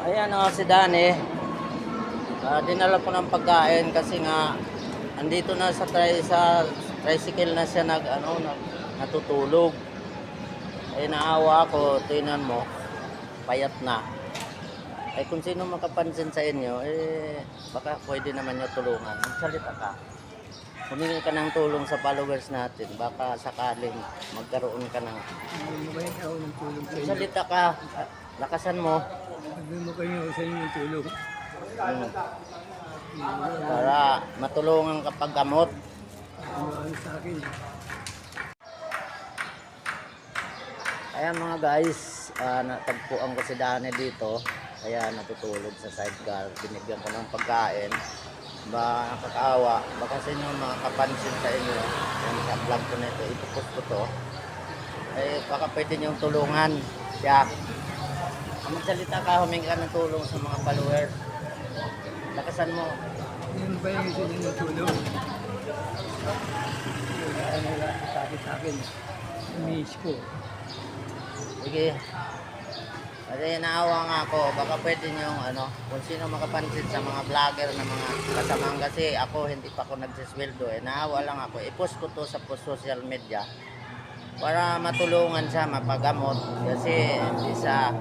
Ayan o, si Dani. Ah, dinala ko ng pagkain kasi nga andito na sa tri sa tricycle na siya nag ano nag, natutulog. Eh naawa ako, tingnan mo. Payat na. Eh kung sino makapansin sa inyo, eh baka pwede naman niyo tulungan. Magsalita ka. Humingi ka ng tulong sa followers natin. Baka sakaling magkaroon ka ng... Mabait ako ng tulong sa inyo. Magsalita ka. Lakasan mo. Mo kayo sa inyo ng tulong. Mm. Para matulungan ka paggamot. Sa akin. Ayan mga guys, ah, natagpuan ko si Dani dito. Kaya natutulog sa sidecar. Binigyan ko ng pagkain. Ba nakakaawa. Baka sa inyo makakapansin sa inyo. Yan sa vlog ko nito. Ipopost ko to. Eh baka pwede niyong tulungan siya. Magsalita ka, humingi ka ng tulong sa mga followers. Lakasan mo. Yan ba yung inyo ng tulong? Ano sabi sa akin. Miss ko. Sige. Kasi naawa nga ako, baka pwede niyong ano, kung sino makapansin sa mga vlogger na mga kasamahan kasi ako hindi pa ako nagsisweldo eh. Naawa lang ako. I-post ko to sa post social media para matulungan siya mapagamot kasi hindi sa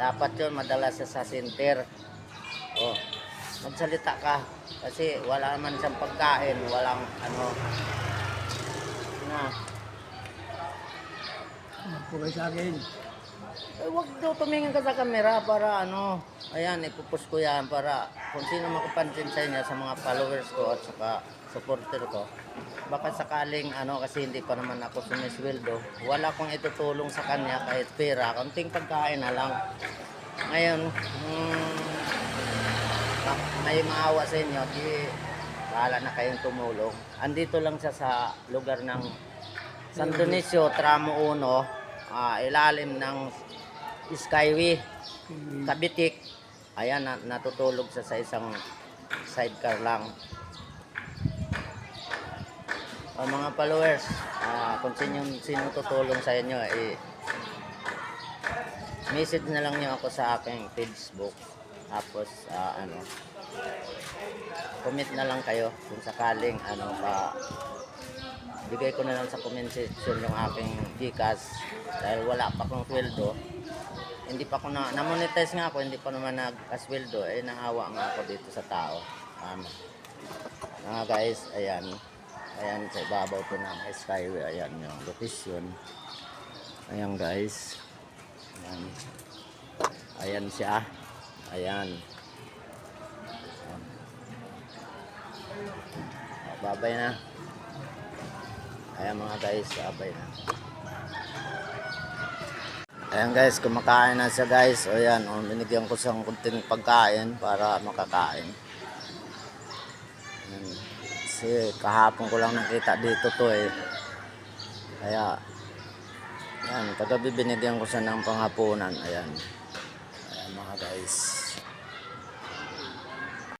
dapat yun madala siya sa center. Oh, magsalita ka kasi wala man siyang pagkain, walang ano. Na, kayo sa akin. Eh, wag daw tumingin ka sa camera para ano, ayan, ipupus ko yan para kung sino makapansin sa inyo sa mga followers ko at saka supporter ko. Baka sakaling ano, kasi hindi pa naman ako sumisweldo, wala akong itutulong sa kanya kahit pera, konting pagkain na lang. Ngayon, mm, ma- may maawa sa inyo, di bahala na kayong tumulong. Andito lang siya sa lugar ng San Dionisio, Tramo 1, ah, ilalim ng Skyway, Kabitik. Ayan, na, natutulog siya sa isang sidecar lang. Ah, mga followers, ah, kung sino, sino tutulong sa inyo, eh, message na lang niyo ako sa aking Facebook. Tapos, ah, ano, comment na lang kayo kung sakaling, ano, pa, bigay ko na lang sa comment section yung aking Gcash dahil wala pa akong sweldo hindi pa ako na na-monetize nga ako hindi pa naman nag-asweldo eh naawa nga ako dito sa tao. Um, mga guys ayan. Ayan sa ibabaw ko ng skyway ayan yung location. Ayan guys. Ayan. Ayan siya. Ayan. Babay na. Ayan mga guys, sabay na. Ayan guys, kumakain na siya guys. O yan, o, binigyan ko siyang kunting pagkain para makakain. Ayan. Kasi kahapon ko lang nakita dito to eh. Kaya, ayan, kagabi binigyan ko siya ng panghapunan. Ayan. Ayan mga guys.